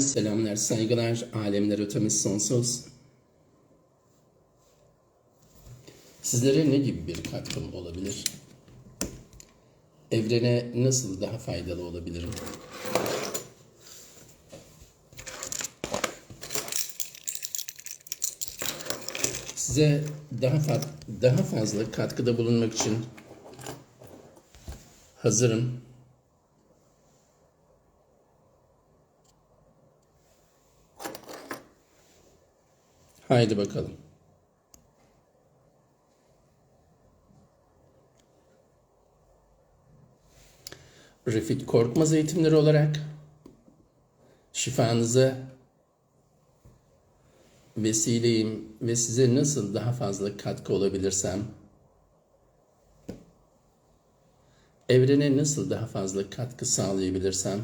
Selamlar, saygılar, alemler ötemiz sonsuz. Sizlere ne gibi bir katkım olabilir? Evrene nasıl daha faydalı olabilirim? Size daha fa- daha fazla katkıda bulunmak için hazırım. Haydi bakalım. Refik Korkmaz eğitimleri olarak şifanıza vesileyim ve size nasıl daha fazla katkı olabilirsem, evrene nasıl daha fazla katkı sağlayabilirsem,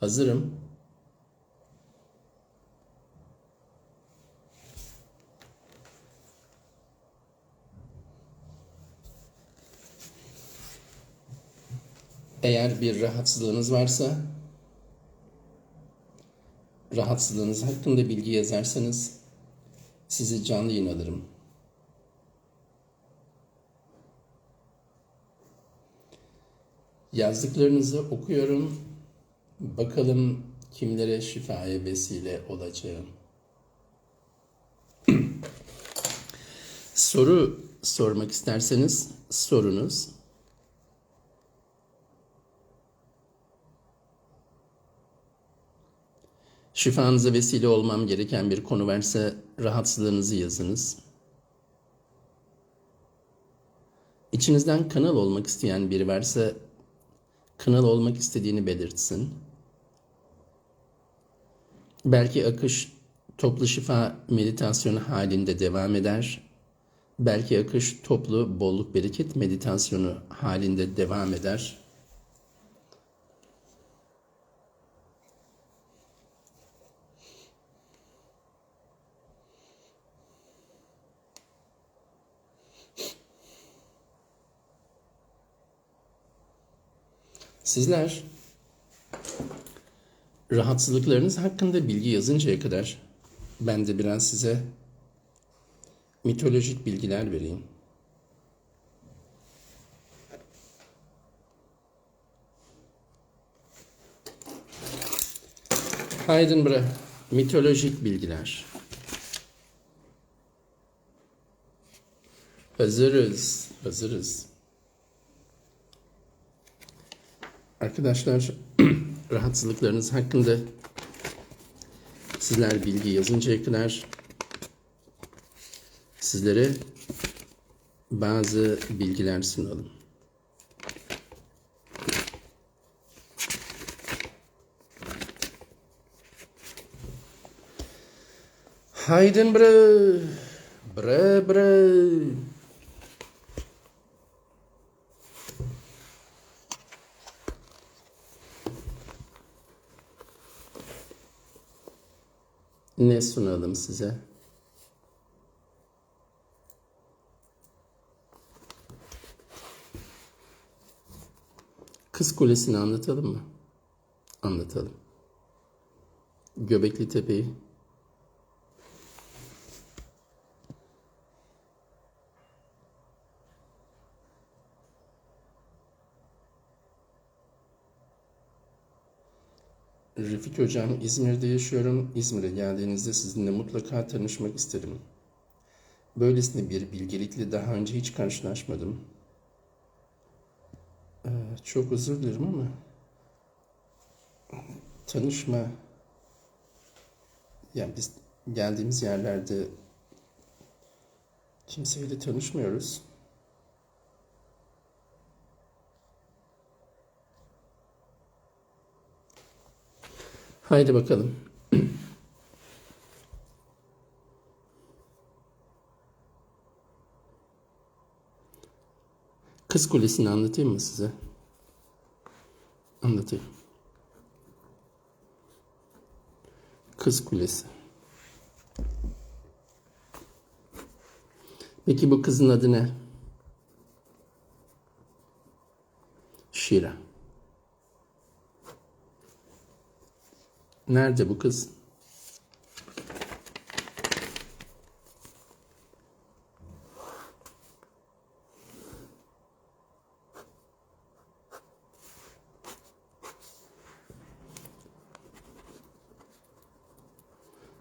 hazırım. Eğer bir rahatsızlığınız varsa rahatsızlığınız hakkında bilgi yazarsanız sizi canlı yayın alırım. Yazdıklarınızı okuyorum. Bakalım kimlere şifaya vesile olacağım. Soru sormak isterseniz sorunuz Şifanıza vesile olmam gereken bir konu varsa rahatsızlığınızı yazınız. İçinizden kanal olmak isteyen biri varsa kanal olmak istediğini belirtsin. Belki akış toplu şifa meditasyonu halinde devam eder. Belki akış toplu bolluk bereket meditasyonu halinde devam eder. Sizler rahatsızlıklarınız hakkında bilgi yazıncaya kadar ben de biraz size mitolojik bilgiler vereyim. Heidenbra mitolojik bilgiler. Hazırız, hazırız. Arkadaşlar rahatsızlıklarınız hakkında sizler bilgi yazıncaya kadar sizlere bazı bilgiler sunalım. Hayden bre, bre bre. Ne sunalım size? Kız Kulesi'ni anlatalım mı? Anlatalım. Göbekli Tepe'yi. Refik Hocam İzmir'de yaşıyorum. İzmir'e geldiğinizde sizinle mutlaka tanışmak isterim. Böylesine bir bilgelikle daha önce hiç karşılaşmadım. Ee, çok özür dilerim ama tanışma yani biz geldiğimiz yerlerde kimseyle tanışmıyoruz. Haydi bakalım. Kız Kulesi'ni anlatayım mı size? Anlatayım. Kız Kulesi. Peki bu kızın adı ne? Şira. Nerede bu kız?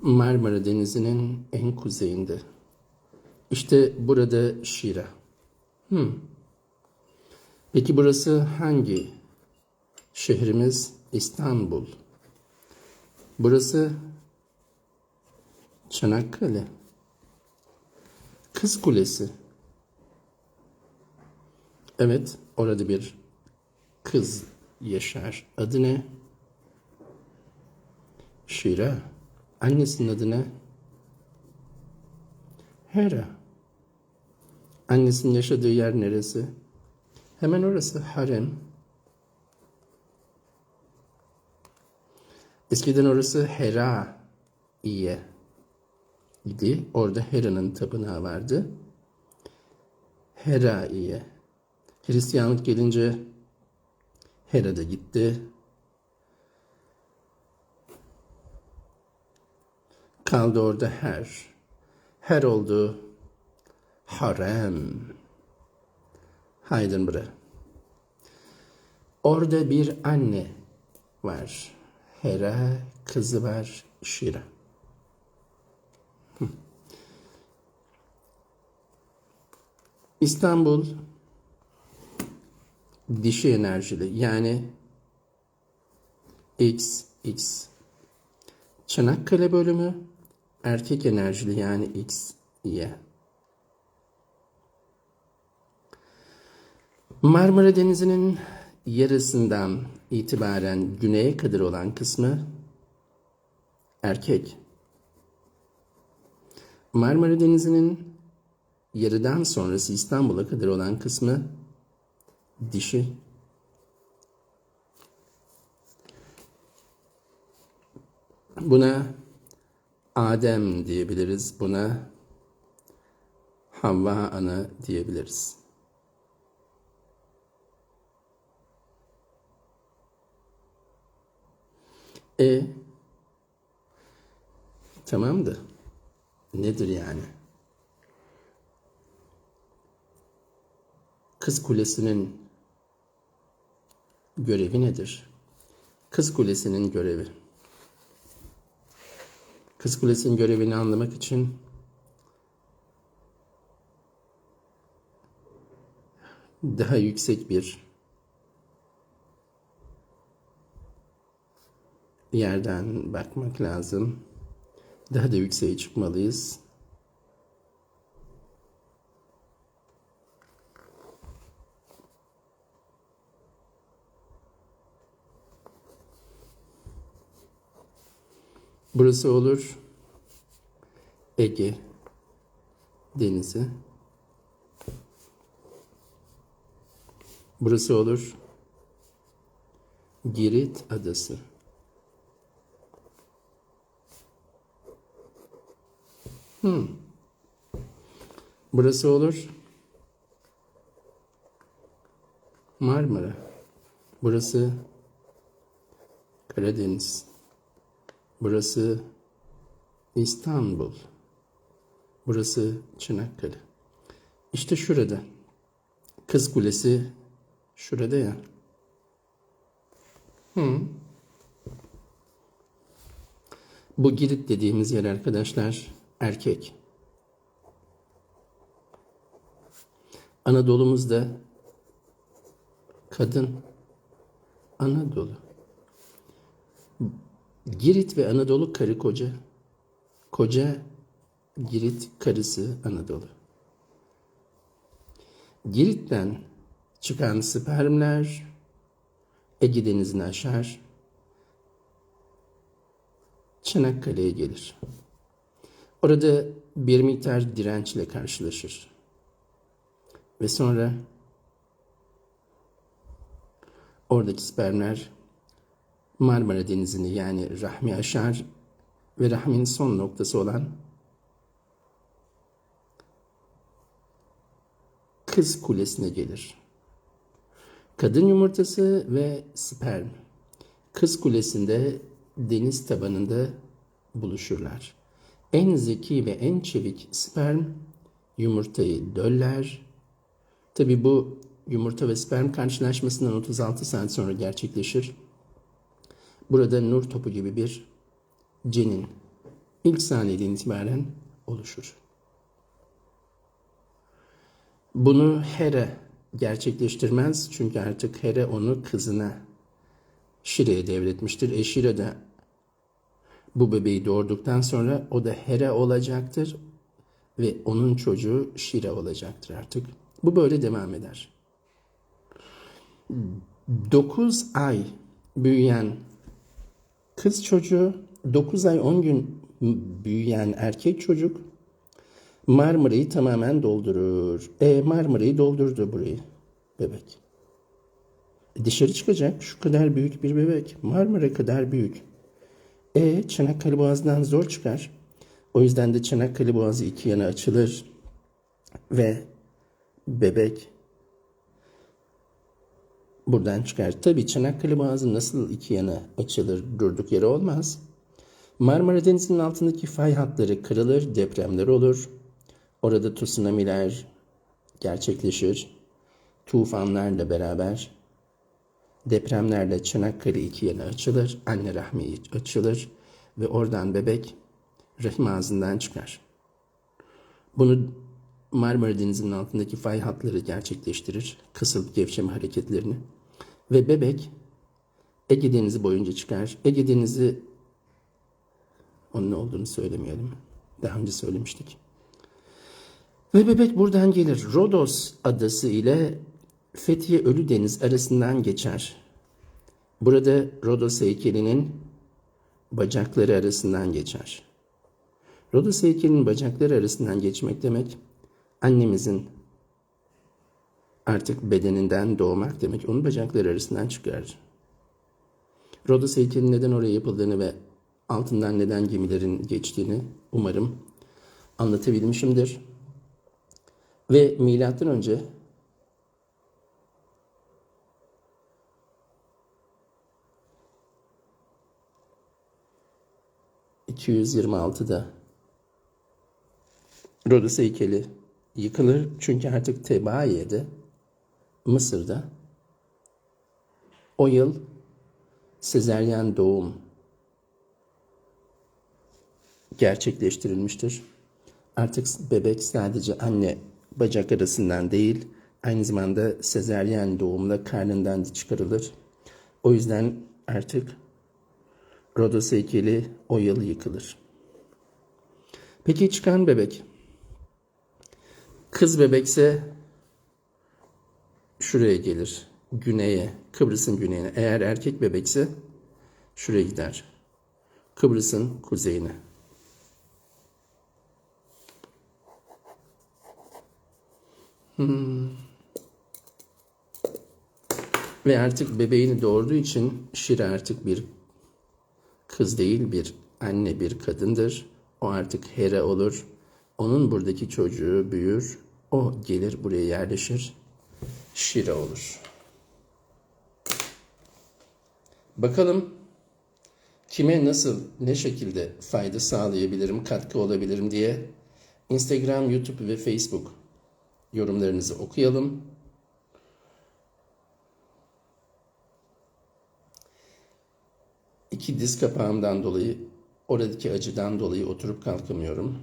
Marmara Denizi'nin en kuzeyinde. İşte burada Şira. Hmm. Peki burası hangi şehrimiz? İstanbul. Burası Çanakkale. Kız Kulesi. Evet, orada bir kız yaşar. Adı ne? Şira. Annesinin adı ne? Hera. Annesinin yaşadığı yer neresi? Hemen orası harem. Eskiden orası Hera iye idi. Orada Hera'nın tapınağı vardı. Hera iye. Hristiyanlık gelince Hera da gitti. Kaldı orada her. Her oldu. Harem. Haydın bre. Orada bir anne var. Hera, kızı var, Şira. Hı. İstanbul dişi enerjili yani X, X. Çanakkale bölümü erkek enerjili yani X, Y. Marmara Denizi'nin yarısından itibaren güneye kadar olan kısmı erkek. Marmara Denizi'nin yarıdan sonrası İstanbul'a kadar olan kısmı dişi. Buna Adem diyebiliriz. Buna Havva ana diyebiliriz. E tamam da nedir yani? Kız Kulesi'nin görevi nedir? Kız Kulesi'nin görevi. Kız Kulesi'nin görevini anlamak için daha yüksek bir yerden bakmak lazım. Daha da yükseğe çıkmalıyız. Burası olur Ege Denizi. Burası olur Girit Adası. Hmm. Burası olur Marmara. Burası Karadeniz. Burası İstanbul. Burası Çanakkale. İşte şurada. Kız Kulesi şurada ya. Hı. Bu Girit dediğimiz yer arkadaşlar erkek. Anadolu'muzda kadın Anadolu. Girit ve Anadolu karı koca. Koca Girit karısı Anadolu. Girit'ten çıkan spermler Ege Denizi'ni aşar. Çanakkale'ye gelir. Orada bir miktar dirençle karşılaşır. Ve sonra oradaki spermler Marmara Denizi'ni yani rahmi aşar ve rahmin son noktası olan kız kulesine gelir. Kadın yumurtası ve sperm. Kız kulesinde deniz tabanında buluşurlar. En zeki ve en çevik sperm yumurtayı döller. Tabi bu yumurta ve sperm karşılaşmasından 36 saat sonra gerçekleşir. Burada nur topu gibi bir cenin ilk saniyeden itibaren oluşur. Bunu Hera gerçekleştirmez çünkü artık Hera onu kızına Şire'ye devretmiştir. E Şire de bu bebeği doğurduktan sonra o da Hera olacaktır ve onun çocuğu Şire olacaktır artık. Bu böyle devam eder. 9 ay büyüyen kız çocuğu, 9 ay 10 gün büyüyen erkek çocuk Marmara'yı tamamen doldurur. E Marmara'yı doldurdu burayı bebek. E, dışarı çıkacak şu kadar büyük bir bebek. Marmara kadar büyük. E Çanakkale Boğazı'ndan zor çıkar. O yüzden de Çanakkale Boğazı iki yana açılır ve bebek buradan çıkar. Tabii Çanakkale Boğazı nasıl iki yana açılır durduk yere olmaz. Marmara Denizi'nin altındaki fay hatları kırılır, depremler olur. Orada tsunamiler gerçekleşir. Tufanlarla beraber depremlerle Çanakkale iki yana açılır. Anne rahmi açılır ve oradan bebek rahim ağzından çıkar. Bunu Marmara Denizi'nin altındaki fay hatları gerçekleştirir. Kısılıp gevşeme hareketlerini. Ve bebek Ege Denizi boyunca çıkar. Ege Denizi onun ne olduğunu söylemeyelim. Daha önce söylemiştik. Ve bebek buradan gelir. Rodos adası ile Fethiye Ölüdeniz arasından geçer. Burada Rodos heykelinin bacakları arasından geçer. Rodos heykelinin bacakları arasından geçmek demek annemizin artık bedeninden doğmak demek. Onun bacakları arasından çıkar. Rodos heykelinin neden oraya yapıldığını ve altından neden gemilerin geçtiğini umarım anlatabilmişimdir. Ve milattan önce ...226'da... Rodos heykeli yıkılır. Çünkü artık Tebaiye'de... ...Mısır'da... ...o yıl... ...sezeryen doğum... ...gerçekleştirilmiştir. Artık bebek sadece anne bacak arasından değil, aynı zamanda sezeryen doğumla karnından çıkarılır. O yüzden artık Rodos heykeli o yıl yıkılır. Peki çıkan bebek? Kız bebekse şuraya gelir. Güneye, Kıbrıs'ın güneyine. Eğer erkek bebekse şuraya gider. Kıbrıs'ın kuzeyine. Hmm. Ve artık bebeğini doğurduğu için Şire artık bir kız değil bir anne bir kadındır. O artık Hera olur. Onun buradaki çocuğu büyür. O gelir buraya yerleşir. Şire olur. Bakalım kime nasıl, ne şekilde fayda sağlayabilirim, katkı olabilirim diye Instagram, YouTube ve Facebook yorumlarınızı okuyalım. İki diz kapağımdan dolayı, oradaki acıdan dolayı oturup kalkamıyorum.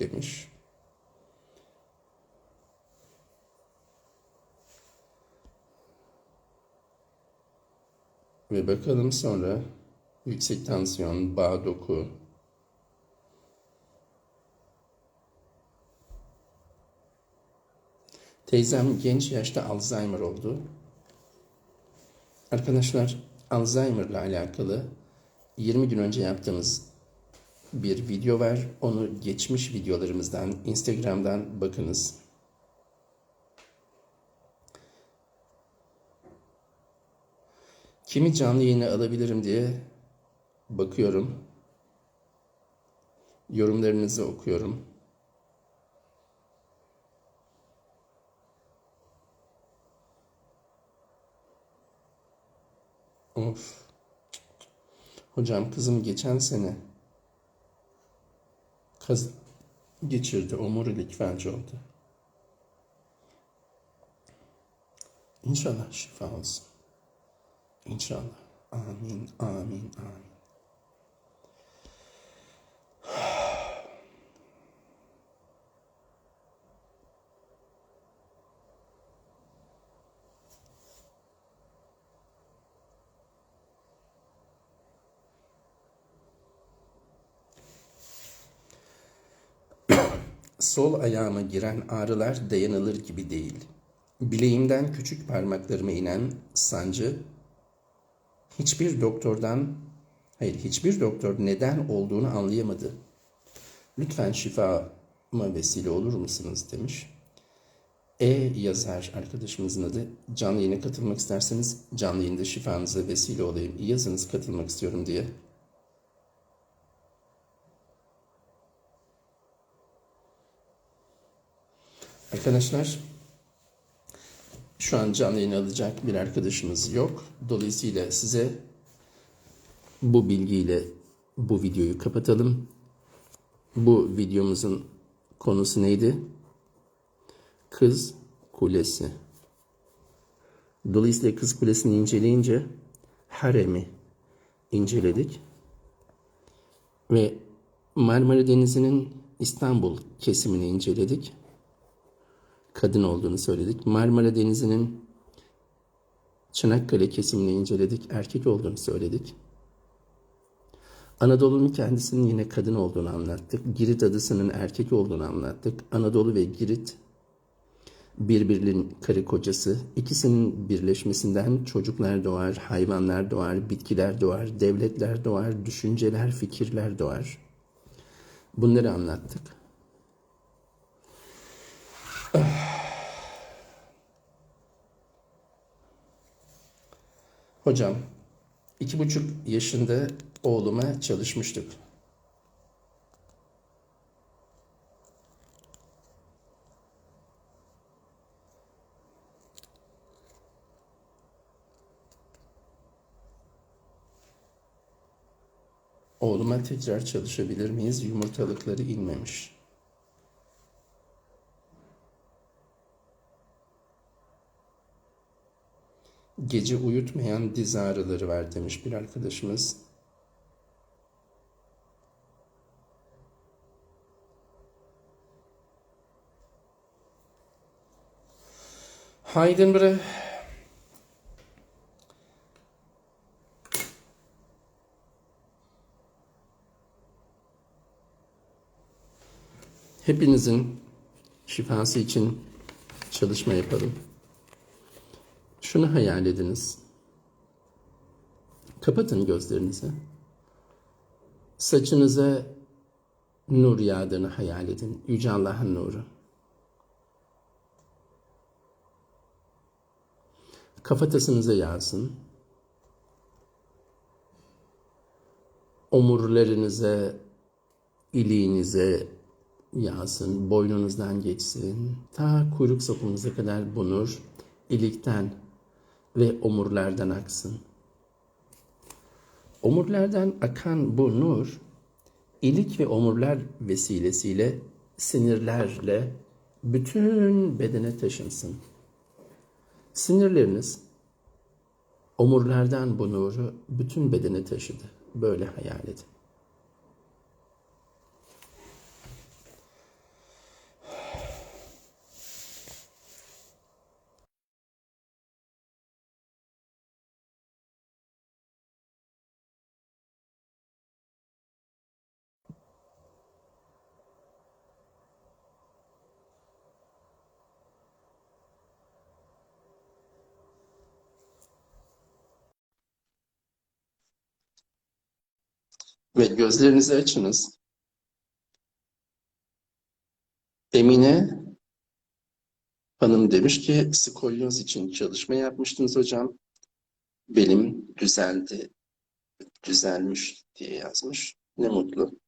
Demiş. Ve bakalım sonra yüksek tansiyon, bağ doku, Teyzem genç yaşta Alzheimer oldu. Arkadaşlar Alzheimer ile alakalı 20 gün önce yaptığımız bir video var. Onu geçmiş videolarımızdan Instagram'dan bakınız. Kimi canlı yayına alabilirim diye bakıyorum. Yorumlarınızı okuyorum. Of. Hocam kızım geçen sene kaz geçirdi. Omurilik felci oldu. İnşallah şifa olsun. İnşallah. Amin, amin, amin. Sol ayağıma giren ağrılar dayanılır gibi değil. Bileğimden küçük parmaklarıma inen sancı hiçbir doktordan hayır hiçbir doktor neden olduğunu anlayamadı. Lütfen şifama vesile olur musunuz demiş. E yazar arkadaşımızın adı. Canlı yayına katılmak isterseniz canlı yayında şifanıza vesile olayım. Yazınız katılmak istiyorum diye. Arkadaşlar şu an canlı yayın alacak bir arkadaşımız yok. Dolayısıyla size bu bilgiyle bu videoyu kapatalım. Bu videomuzun konusu neydi? Kız Kulesi. Dolayısıyla Kız Kulesi'ni inceleyince haremi inceledik. Ve Marmara Denizi'nin İstanbul kesimini inceledik kadın olduğunu söyledik. Marmara Denizi'nin Çanakkale kesimini inceledik. Erkek olduğunu söyledik. Anadolu'nun kendisinin yine kadın olduğunu anlattık. Girit adasının erkek olduğunu anlattık. Anadolu ve Girit birbirinin karı kocası. İkisinin birleşmesinden çocuklar doğar, hayvanlar doğar, bitkiler doğar, devletler doğar, düşünceler, fikirler doğar. Bunları anlattık. Hocam, iki buçuk yaşında oğluma çalışmıştık. Oğluma tekrar çalışabilir miyiz? Yumurtalıkları inmemiş. Gece uyutmayan diz ağrıları var demiş bir arkadaşımız. Heidenberg Hepinizin şifası için çalışma yapalım. Şunu hayal ediniz. Kapatın gözlerinizi. Saçınıza nur yağdığını hayal edin. Yüce Allah'ın nuru. Kafatasınıza yağsın. Omurlarınıza, iliğinize yağsın. Boynunuzdan geçsin. Ta kuyruk sokunuza kadar bu nur ilikten ve omurlardan aksın. Omurlardan akan bu nur, ilik ve omurlar vesilesiyle sinirlerle bütün bedene taşınsın. Sinirleriniz omurlardan bu nuru bütün bedene taşıdı. Böyle hayal edin. Ve gözlerinizi açınız. Emine Hanım demiş ki skolyoz için çalışma yapmıştınız hocam. Belim düzeldi, düzelmiş diye yazmış. Ne mutlu.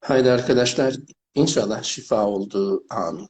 Haydi arkadaşlar inşallah şifa oldu. Amin.